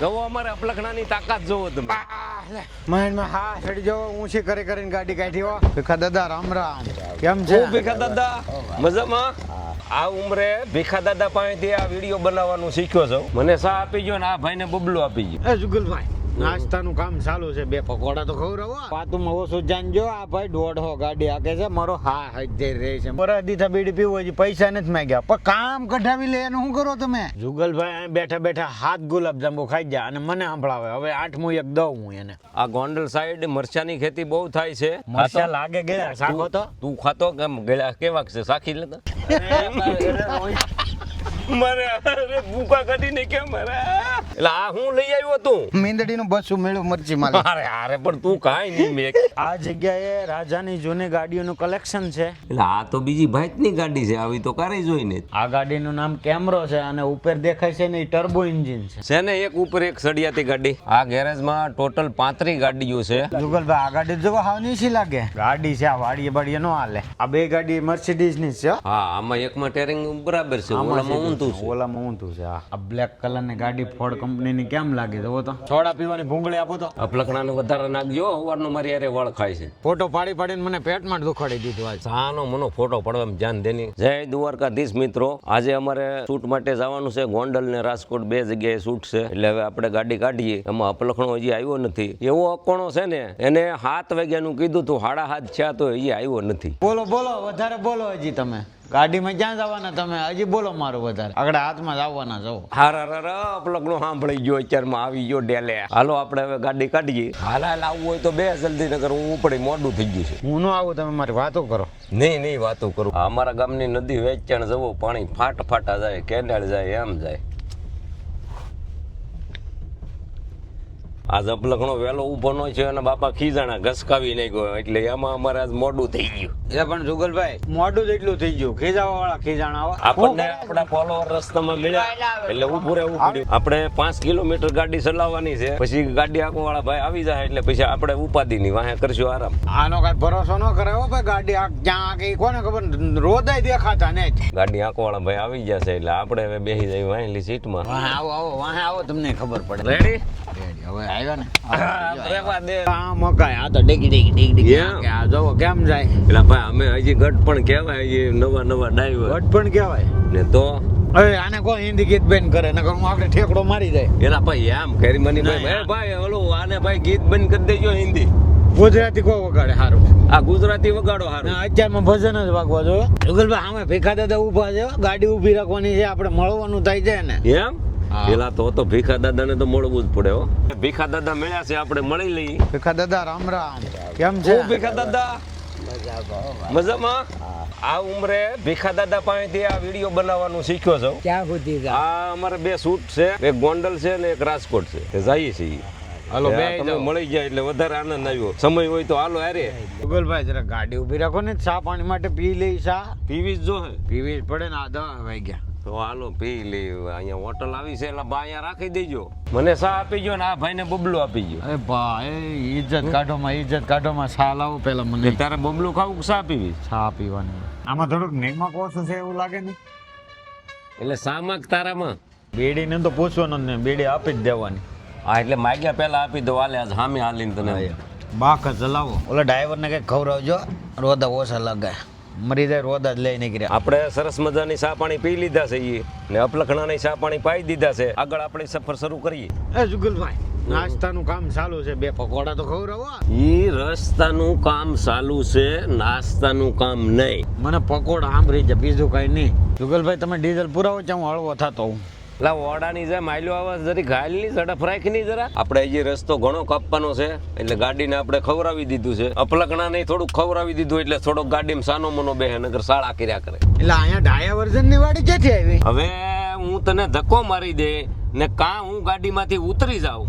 જોવો અમારે અપલખણાની તાકાત જોવો તમે. હા ચડી જાઓ ઊંચી કરી કરીને ગાડી કાઢી હો. ભીખા દાદા રામ રામ. કેમ છે? ભીખા દાદા મજામાં? આ ઉંમરે ભીખા દાદા પાસેથી આ વીડિયો બનાવવાનું શીખ્યો છું. મને સા આપી ગયો ને આ ભાઈને બબલું આપી ગયો એ જુગલભાઈ નાસ્તાનું કામ ચાલુ છે. બે પકોડા તો ખવડાવો. વાતુમાં ઓછું જાણજો. આ ભાઈ દોઢો ગાડી આકે છે. મારો હા હજે રહે છે. મારા દીધા બીડી પીવો હજી પૈસા નથી માંગ્યા. પણ કામ કઢાવી લે એનું શું કરો તમે? જુગલભાઈ અહીં બેઠા બેઠા હાથ ગુલાબ જાંબુ ખાઈ ગયા અને મને સંભળાવે. હવે આઠમું એક દઉં હું એને. આ ગોંડલ સાઈડ મરચાની ખેતી બહુ થાય છે. મરચા લાગે ગયા? સાખો તો? તું ખાતો? કેમ? ગળા કેવા છે? સાખી લેતા? મારે અરે કાઢીને મારે? એટલે આ હું લઈ આવ્યો તું? મીંદડીનું બસું મેળ્યું મરચી માલે અરે અરે પણ તું કાઈ નહીં મેં આ જગ્યાએ રાજાની જૂની ગાડીઓનું કલેક્શન છે. એટલે આ તો બીજી ભાઈની ગાડી છે આવી તો કારે જોઈને. આ ગાડીનું નામ કેમરો છે અને ઉપર દેખાય છે ને એ ટર્બો એન્જિન છે. છે ને એક ઉપર એક સળિયાતી ગાડી. આ ગેરેજમાં ટોટલ પાંત્રી ગાડીઓ છે. જુગલભાઈ આ ગાડી જો હાવ નીચી લાગે. ગાડી છે આ વાડીએ બાડીએ નો હાલે. આ બે ગાડી મર્સિડીઝની છે હા. આમાં એકમાં ટેરિંગ બરાબર છે ઓલામાં ઊંધું છે. ઓલામાં ઊંધું છે આ બ્લેક કલરની ગાડી ફોર્ડ કંપની ની કેમ લાગે જોવો તો? થોડા પીવાની ભૂંગળી આપો તો. અપલકણાનું વધારે નાખજો સવારનો મારી અરે વળ ખાય છે. ફોટો પાડી પાડીને મને પેટમાં દુખાડી દીધો આજ. સાનો મનો ફોટો પડવામાં ધ્યાન દેની. જય દ્વારકાધીશ મિત્રો. આજે અમારે શૂટ માટે જવાનું છે. ગોંડલ ને રાજકોટ બે જગ્યાએ શૂટ છે. એટલે હવે આપણે ગાડી કાઢીએ. એમાં અપલખણો હજી આવ્યો નથી. એવો અકોણો છે ને એને સાત વાગ્યાનું કીધું તું સાડા હાથ છે તો હજી આવ્યો નથી. બોલો બોલો વધારે બોલો હજી તમે. ગાડીમાં ક્યાં જવાના તમે? હજી બોલો મારું વધારે. આગળ હાથમાં જ આવવાના છો. હારા રા અપલખણો સાંભળી ગયો અત્યારમાં આવી ગયો ડેલે. હાલો આપણે હવે ગાડી કાઢીએ. હાલ હાલ આવવું હોય તો બે જલ્દી નગર હું ઉપડી મોડું થઈ ગયું છે. હું ન આવું તમે મારી વાતો કરો. નહીં નહીં વાતો કરું. અમારા ગામની નદી વેચાણ જવું પાણી ફાટ ફાટા જાય કેનાળ જાય એમ જાય. આજ અપલખણો વહેલો ઊભો નો છે અને બાપા ખીજાણા ઘસકાવી નાખ્યો. એટલે એમાં અમારે આજ મોડું થઈ ગયું. એટલે પણ જુગલભાઈ મોડું જેટલું થઈ ગયું. ખીજાવા વાળા ખીજાણા આપણને આપણા ફોલોવર રસ્તામાં મળ્યા. એટલે ઊભું રહેવું પડ્યું. આપણે પાંચ કિલોમીટર ગાડી ચલાવવાની છે. પછી ગાડી આંખો વાળા ભાઈ આવી જાય એટલે પછી આપણે ઉપાધિ ની વાહે કરશું આરામ. આનો કઈ ભરોસો ન કરે હો ભાઈ. ગાડી આ ક્યાં આ કોને ખબર? રોદાય દેખાતા ને ગાડી આંખો વાળા ભાઈ આવી જશે એટલે આપણે હવે બેસી જાય વાહેલી સીટમાં. આવો આવો વાહે આવો તમને ખબર પડે. રેડી, હવે આવ્યા ને? આ મકાઈ. આ તો ડેગી ડેગી ડેગી ડેગી. કે આ જોવો કેમ જાય? એટલે ભાઈ અમે હજી ગટ પણ કહેવાય હજી નવા નવા ડાઈવર ગટ પણ કહેવાય? ને તો? અરે આને કોઈ હિન્દી ગીત બેન કરે નકર હું આપણે ઠેકડો મારી જાય. એલા ભાઈ એમ કરી મની ભાઈ ભાઈ ઓલો આને ભાઈ ગીત બંધ કરી દેજો હિન્દી. ગુજરાતી કો વગાડે સારું આ ગુજરાતી વગાડો હારું. ના અત્યારમાં ભજન જ વાગવા જો જુગલભાઈ આમે ભેખા દાદા ઊભા છે ગાડી ઊભી રાખવાની છે આપણે મળવાનું થાય છે ને. એમ. પેલા તો તો ભીખા દાદાને તો મળવું જ પડે હો. ભીખા દાદા મળ્યા છે આપણે મળી લઈ ભીખા દાદા રામ રામ. કેમ છે? ભીખા દાદા. મજામાં? આ ઉંમરે ભીખા દાદા પાસેથી આ વીડિયો બનાવવાનું શીખ્યો છો. ક્યાં સુધી આ અમારે બે શૂટ છે એક ગોંડલ છે ને એક રાજકોટ છે. તે જઈએ છીએ. હાલો બે તમે મળી જાય એટલે વધારે આનંદ આવ્યો. સમય હોય તો હાલો અરે ગોગલભાઈ જરા ગાડી ઊભી રાખો ને ચા પાણી માટે પી લઈ ચા. પીવી જ જો પીવી જ પડે ને આ દવા વાગ્યા. તો હાલો પી લે અહીંયા હોટલ આવી છે એટલે બા અહીંયા રાખી દેજો. મને સા આપી ગયો ને આ ભાઈને બબલું આપી ગયો અરે ભાઈ ઇજ્જત કાઢોમાં ઇજ્જત કાઢોમાં સા લાવો પેલા મને. તારે બબલું ખાવું કે સા પીવી? સા પીવાની. આમાં થોડુંક નિમક ઓછું છે એવું લાગે ને? એટલે સામાક તારામાં? બેડીને તો પૂછવાનું ને બેડી આપી જ દેવાની. હા એટલે માગ્યા પહેલા આપી દો હાલે આજ સામે હાલીને તને. બાક ચલાવો ઓલા ડ્રાઈવરને કંઈક ખવડાવજો રોદા ઓછા લાગે મરી જાય રોદા જ લઈ નીકળ્યા. આપણે સરસ મજાની ચા પાણી પી લીધા છે ઈ. ને અપલખણાની ચા પાણી પાઈ દીધા છે. આગળ આપણે સફર શરૂ કરીએ. એ જુગલભાઈ નાસ્તાનું કામ ચાલુ છે. બે પકોડા તો ખવડાવો ઈ રસ્તાનું કામ ચાલુ છે નાસ્તાનું કામ નહીં. મને પકોડા આંબરી છે બીજું કઈ નહીં. જુગલભાઈ તમે ડીઝલ પુરાવો છે હું હળવો થતો હું લા ઓડાની જેમ આયલો આવાજ જરી ઘાયલની ઝડપ રાખની જરા. આપણે હજી રસ્તો ઘણો કાપવાનો છે એટલે ગાડીને આપણે ખવડાવી દીધું છે. અપલકણા નહીં થોડુંક ખવડાવી દીધું એટલે થોડોક ગાડીમાં સાનો મનો બે નગર શાળા કર્યા કરે. એટલે અહીંયા ડાયા વર્ઝનની વાડી ક્યાંથી આવી? હવે હું તને ધક્કો મારી દે ને કાં હું ગાડીમાંથી ઉતરી જાઉં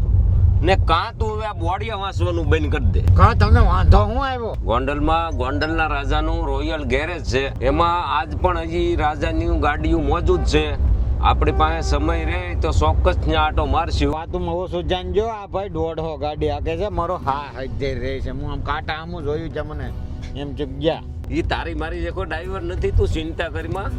ને કાં તું હવે આ બોડિયા વાંચવાનું બંધ કરી દે. કાં તમને વાંધો હું આવ્યો? ગોંડલમાં ગોંડલના રાજાનું રોયલ ગેરેજ છે. એમાં આજ પણ હજી રાજાની ગાડીઓ મોજૂદ છે. આપણી પાસે સમય રહે તો ચોક્કસ ત્યાં આટો મારશું. વાતુમાં ઓછું જાણજો આ ભાઈ દોઢો ગાડી આકે છે મારો હા હજે રહે છે. હું આમ કાંટા આમ જોયું છે મને એમ ચૂક ગયા એ તારી મારી જે કોઈ ડ્રાઈવર નથી તું ચિંતા કરીમાં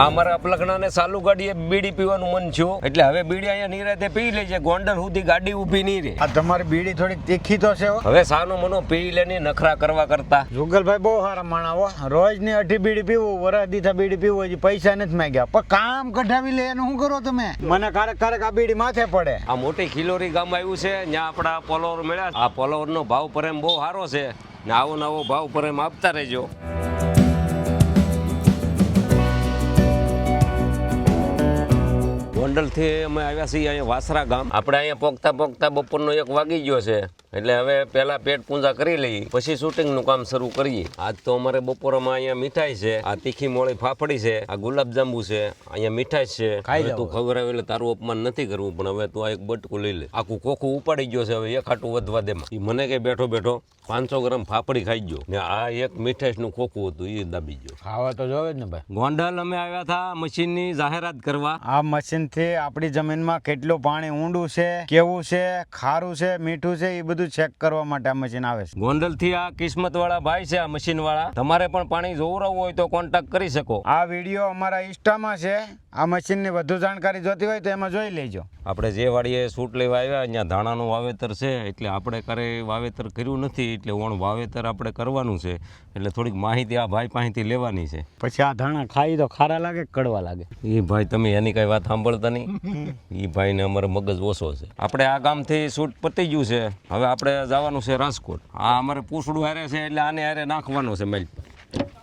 આ અમારા અપલખણાને સાલું ગાડીએ બીડી પીવાનું મન છો એટલે હવે બીડી અહીંયા નિરાતે પી લે છે. ગોંડલ સુધી ગાડી ઊભી નહીં રે આ તમારી બીડી થોડી તીખી તો છે હો. હવે સાનો મનો પી લેની નખરા કરવા કરતા. જુગલભાઈ બહુ સારા માણા હો. રોજની અઢી બીડી પીવું વરસ દીધા બીડી પીવું હજી પૈસા નથી માંગ્યા. પણ કામ કઢાવી લે એનું શું કરો તમે? મને ક્યારેક ક્યારેક આ બીડી માથે પડે. આ મોટી ખિલોરી ગામ આવ્યું છે. ત્યાં આપણા પોલોર મળ્યા. આ પોલોવરનો ભાવ પ્રેમ બહુ સારો છે. ને આવો નવો ભાવ પ્રેમ આપતા રહેજો. ગોંડલથી અમે આવ્યા છીએ અહીંયા વાસરા ગામ. આપણે અહીંયા પોગતા પોગતા બપોરનો એક વાગી ગયો છે. એટલે હવે પહેલા પેટ પૂંજા કરી લઈએ પછી શૂટિંગનું કામ શરૂ કરીએ. આજ તો અમારે બપોરમાં અહીંયા મીઠાઈ છે આ તીખી મોળી ફાફડી છે આ ગુલાબજાંબુ છે અહીંયા મીઠાઈ છે. ખાઈ તું ખબર આવે એટલે તારું અપમાન નથી કરવું પણ હવે તું આ એક બટકું લઈ લે. આખું કોખું ઉપાડી ગયો છે હવે એક આટું વધવા દેમાં એ મને કે બેઠો બેઠો પાંચસો ગ્રામ ફાફડી ખાઈ ગયો. ને આ એક મીઠાઈનું ખોખું હતું એ દાબી ગયો. ખાવા તો જોવે જ ને ભાઈ. ગોંડલ અમે આવ્યા હતા મશીનની જાહેરાત કરવા. આ મશીન થી આપણી જમીનમાં કેટલું પાણી ઊંડું છે કેવું છે ખારું છે મીઠું છે એ બધું ચેક કરવા માટે આ મશીન આવે છે. ગોંડલથી આ કિસ્મત વાળા ભાઈ છે આ મશીન વાળા. તમારે પણ પાણી જોવરાવવું હોય તો કોન્ટેક્ટ કરી શકો. આ વીડિયો અમારા ઇન્સ્ટામાં છે. આ મશીનની વધુ જાણકારી જોતી હોય તો એમાં જોઈ લેજો. આપણે જે વાડીએ સૂટ લેવા આવ્યા અહીંયા ધાણાનું વાવેતર છે એટલે આપણે કરે વાવેતર કર્યું નથી એટલે ઓણ વાવેતર આપણે કરવાનું છે. એટલે થોડીક માહિતી આ ભાઈ પાસેથી લેવાની છે. પછી આ ધાણા ખાઈ તો ખારા લાગે કડવા લાગે? એ ભાઈ તમે એની કઈ વાત સાંભળતા નહીં એ ભાઈને અમારો મગજ ઓછો છે. આપણે આ ગામથી શૂટ પતી ગયું છે. હવે આપણે જવાનું છે રાજકોટ. આ અમારે પૂછડું હારે છે એટલે આને હારે નાખવાનું છે મેલ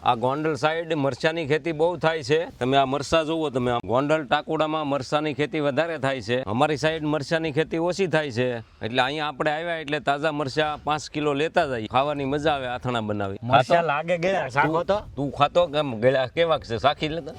આ ગોંડલ સાઈડ મરચાની ખેતી બહુ થાય છે. તમે આ મરસા જુઓ તમે ગોંડલ ટાકોડામાં મરસાની ખેતી વધારે થાય છે. અમારી સાઈડ મરચાની ખેતી ઓછી થાય છે. એટલે અહીંયા આપણે આવ્યા એટલે તાજા મરચા પાંચ કિલો લેતા જઈએ. ખાવાની મજા આવે આથણા બનાવી. મરચા લાગે ગયા? શાકો તો તું ખાતો કેમ? ગળ્યા કેવા છે? સાખી લેતા?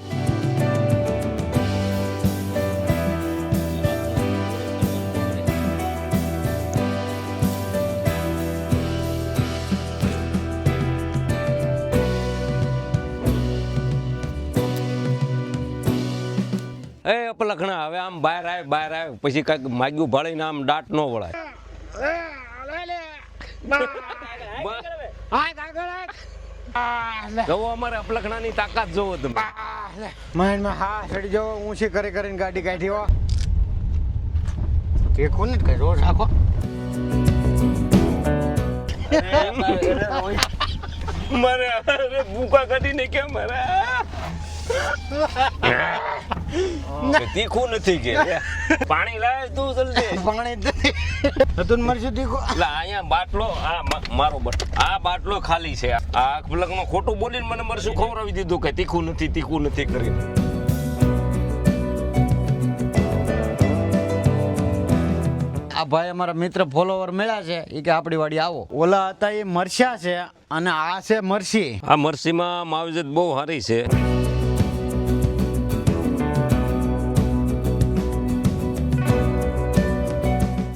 એ અપલખણા હવે આમ બહાર આવે બહાર આવે પછી કંઈક માગ્યું ભાળીને આમ દાંત ન વળાય. જોવો અમારે અપલખણાની તાકાત જોવો તમે. મહેનમાં હા સડી જાઓ ઊંચી કરી કરીને ગાડી કાઢી હો. ટેકો ને કઈ રોજ રાખો? મારે અરે ભૂકા કાઢીને કેમ મારે? તીખું નથી કે? પાણી લાય તું જલ્દી. પાણી હતું મરશું તીખું. એટલે અહીંયા બાટલો આ મારો બટ આ બાટલો ખાલી છે. આ પલકમાં ખોટું બોલીને મને મરશું ખવડાવી દીધું કે તીખું નથી તીખું નથી કરીને. આ ભાઈ અમારા મિત્ર ફોલોવર મળ્યા છે એ કે આપણી વાડી આવો. ઓલા હતા એ મરસા છે અને આ છે મરસી. આ મરસીમાં માવજત બહુ સારી છે.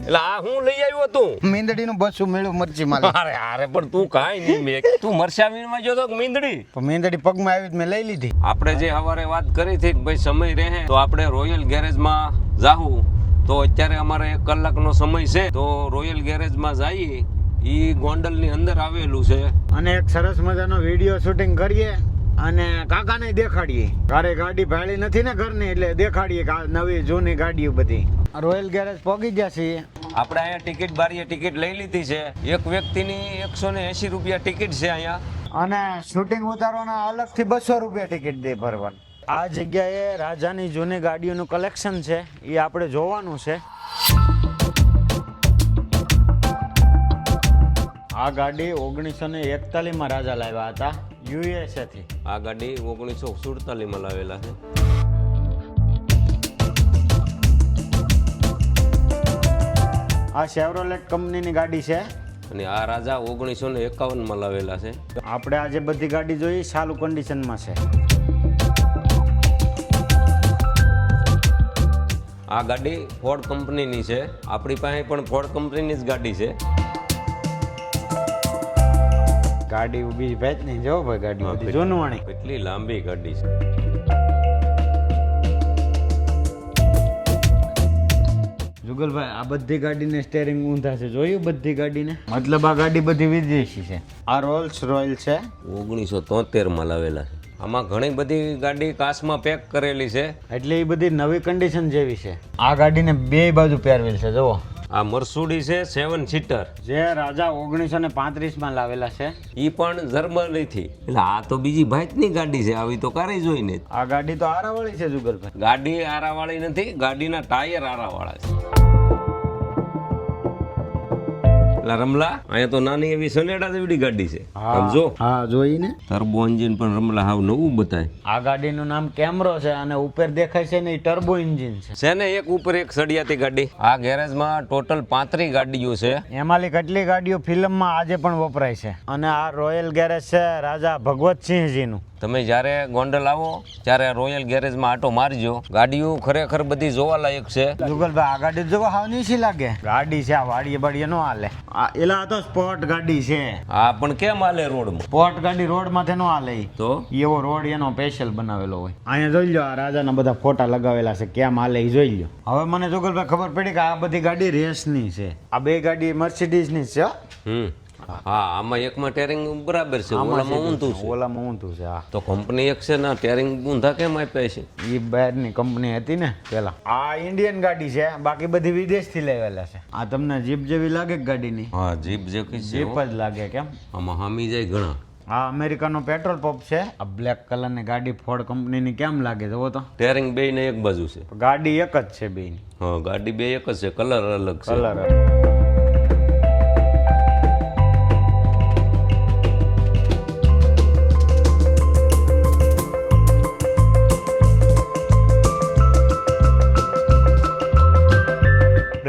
એટલે આ હું લઈ આવ્યો તું મીંદડીનું બસું મેળ્યું મરચી માલ. અરે અરે પણ તું કાઈ નહીં મેં તું મરસા વીણમાં જો તો મીંદડી? મીંદડી પગમાં આવી મેં લઈ લીધી. આપણે જે હવારે વાત કરી હતી ભાઈ સમય રહે તો આપણે રોયલ ગેરેજમાં જાહું. તો અત્યારે અમારે એક કલાકનો સમય છે તો રોયલ ગેરેજમાં જઈએ. એ ગોંડલની અંદર આવેલું છે. અને એક સરસ મજાનો વીડિયો શૂટિંગ કરીએ. અને કાકાને દેખાડીએ. ઘરે ગાડી ભાડી નથી ને ઘરની એટલે દેખાડીએ નવી જૂની ગાડીઓ બધી. રોયલ ગેરેજ પહોંચી ગયા છીએ. આપણે અહીંયા ટિકિટ બારીએ ટિકિટ લઈ લીધી છે. એક વ્યક્તિની એકસો ને એસી રૂપિયા ટિકિટ છે અહીંયા. અને શૂટિંગ ઉતારવાના અલગથી બસો રૂપિયા ટિકિટ દે ભરવાની. આ જગ્યાએ રાજાની જૂની ગાડીઓનું કલેક્શન છે. એ આપણે જોવાનું છે. આ ગાડી ઓગણીસો ને એકતાલીસમાં રાજા લાવ્યા હતા. યુએસએ થી આ ગાડી ઓગણીસો સુડતાલીસમાં લાવેલા છે. આ શેવરોલેટ કંપનીની ગાડી છે. અને આ રાજા ઓગણીસો ને એકાવનમાં લાવેલા છે. આપણે આજે બધી ગાડી જોઈ સારું કન્ડિશનમાં છે. આ ગાડી ફોર્ડ કંપનીની છે. આપણી પાસે પણ ફોર્ડ કંપનીની જ ગાડી છે. ગાડી ઊભી ભેજ નહીં જો ભાઈ ગાડી બધી જૂનવાણી. કેટલી લાંબી ગાડી છે. જુગલભાઈ આ બધી ગાડીને સ્ટેરિંગ ઊંધા છે. જોયું બધી ગાડીને? મતલબ આ ગાડી બધી વિદેશી છે. આ રોલ્સ રોયલ છે. ઓગણીસો તોતેરમાં લાવેલા છે. આમાં ઘણી બધી ગાડી કાચમાં પેક કરેલી છે. એટલે એ બધી નવી કન્ડિશન જેવી છે. આ ગાડીને બે બાજુ પહેરવેલ છે જુઓ. આ મર્સુડી છે સેવન સીટર જે રાજા ઓગણીસો ને પાંત્રીસમાં લાવેલા છે. એ પણ જર્મનીથી. એટલે આ તો બીજી ભાઈની ગાડી છે આવી તો કારે જોઈને. આ ગાડી તો આરાવાળી છે જુગલભાઈ. ગાડી આરાવાળી નથી ગાડીના ટાયર આરાવાળા છે. એટલે રમલા? અહીંયા તો નાની એવી સનેડા જેવડી ગાડી છે. સમજો હા જોઈને ટર્બો એન્જિન પણ રમલા હાવ નવું બતાય. આ ગાડીનું નામ કેમરો છે અને ઉપર દેખાય છે ને એ ટર્બો એન્જિન છે. છે ને એક ઉપર એક સળિયાતી ગાડી. આ ગેરેજમાં ટોટલ પાંત્રીસ ગાડીઓ છે. એમાંની કેટલી ગાડીઓ ફિલ્મમાં આજે પણ વપરાય છે. અને આ રોયલ ગેરેજ છે રાજા ભગવતસિંહજીનું. તમે જ્યારે ગોંડલ આવો ત્યારે રોયલ ગેરેજમાં આટો મારજો. ગાડીઓ ખરેખર બધી જોવાલાયક છે. જુગલભાઈ આ ગાડી જોવા હાવ નીચી લાગે. ગાડી છે આ વાડીએ બાડીએ નો હાલે. આ એલા તો સ્પોર્ટ ગાડી છે. આ પણ કેમ હાલે રોડમાં? સ્પોર્ટ ગાડી રોડ માથે નો હાલે તો? એવો રોડ એનો સ્પેશિયલ બનાવેલો હોય. અહીંયા જોઈ લો આ રાજાના બધા ફોટા લગાવેલા છે કેમ હાલે એ જોઈ લો હવે મને જુગલભાઈ ખબર પડી કે આ બધી ગાડી રેસની છે. આ બે ગાડી મર્સિડીઝની છે હો. હમ. હા આમાં એકમાં ટેરિંગ બરાબર છે ઓલામાં ઊંધું છે ઓલામાં ઊંધું છે હા. તો કંપની એક છે ને ટેરિંગ ઊંધા કેમ આપ્યા છે? એ બહારની કંપની હતી ને પેલા. આ ઇન્ડિયન ગાડી છે બાકી બધી વિદેશથી લેવેલા છે. આ તમને જીપ જેવી લાગે ગાડીની? હા જીપ જેવી જીપ જ લાગે કેમ? આમાં હામી જાય ઘણા. આ અમેરિકાનો પેટ્રોલ પંપ છે આ બ્લેક કલરની ગાડી ફોર્ડ કંપનીની કેમ લાગે જુઓ તો? ટેરિંગ બે ને એક બાજુ છે. ગાડી એક જ છે બેની હા ગાડી બે એક જ છે કલર અલગ છે. કલર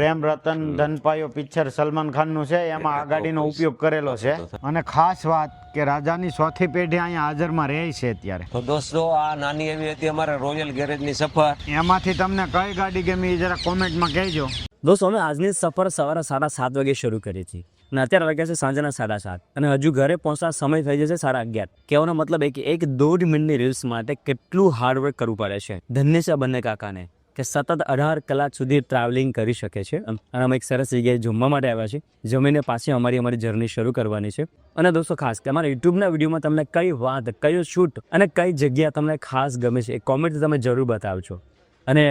પ્રેમ રતન ધનપાયો પિક્ચર સલમાન ખાનનું છે એમાં આ ગાડીનો ઉપયોગ કરેલો છે. અને ખાસ વાત કે રાજાની ચોથી પેઢી અહીંયા હાજરમાં રહે છે અત્યારે. તો દોસ્તો આ નાની એવી હતી અમારા રોયલ ગેરેજની સફર. એમાંથી તમને કઈ ગાડી ગમી જરા કોમેન્ટમાં કહેજો. દોસ્તો અમે આજની સફર સવારે સાડા સાત વાગે શરૂ કરી હતી. અને અત્યારે વાગ્યા છે સાંજના સાડા સાત. અને હજુ ઘરે પહોંચતા સમય થઈ જશે સાડા અગિયાર. કહેવાનો મતલબ એ કે એક દોઢ મિનિટની રીલ્સ માટે કેટલું હાર્ડવર્ક કરવું પડે છે. ધન્ય છે આ બંને કાકાને. કે સતત અઢાર કલાક સુધી ટ્રાવેલિંગ કરી શકે છે. અને અમે એક સરસ જગ્યાએ જમવા માટે આવ્યા છીએ. જમીને પાછી અમારી અમારી જર્ની શરૂ કરવાની છે. અને દોસ્તો ખાસ કે અમારા યુટ્યુબના વિડીયોમાં તમને કઈ વાત કયો શૂટ અને કઈ જગ્યા તમને ખાસ ગમે છે એ કોમેન્ટ તમે જરૂર બતાવજો. અને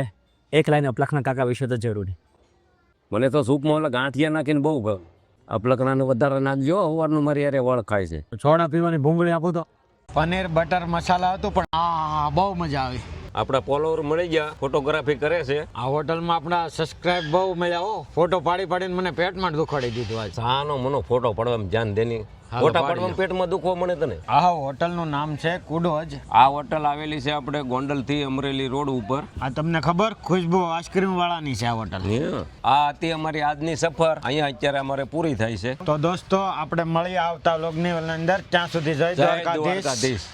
એક લાઈન અપલખના કાકા વિશે તો જરૂરી. મને તો સૂપમાં મોલ ગાંઠિયા નાખીને બહુ ભાવ અપલકણાનું વધારે નાખજો અવારનું મારી યારે ઓળખાય છે. છોડા પીવાની ભૂંગળી આપું તો? પનીર બટર મસાલા હતું પણ આ બહુ મજા આવી. આપણા ફોલોવર મળી ગયા ફોટોગ્રાફી કરે છે. આ હોટલમાં આપણા સબસ્ક્રાઇબ બહુ મળ્યા હો. ફોટો પાડી પાડીને મને પેટમાં દુખાડી દીધું આજ. સાનો મનો ફોટો પડવામાં ધ્યાન દેની. ફોટા પેટમાં દુખવા મળે તને? આ હોટલનું નામ છે કુડોજ. આ હોટલ આવેલી છે આપણે ગોંડલથી અમરેલી રોડ ઉપર. આ તમને ખબર? ખુશ્બુ આઈસ્ક્રીમ વાળાની છે આ હોટલ. આ હતી અમારી આજની સફર. અહીંયા અત્યારે અમારે પૂરી થાય છે. તો દોસ્તો આપણે મળી આવતા લોગની અંદર. ત્યાં સુધી જય દ્વારકાધીશ.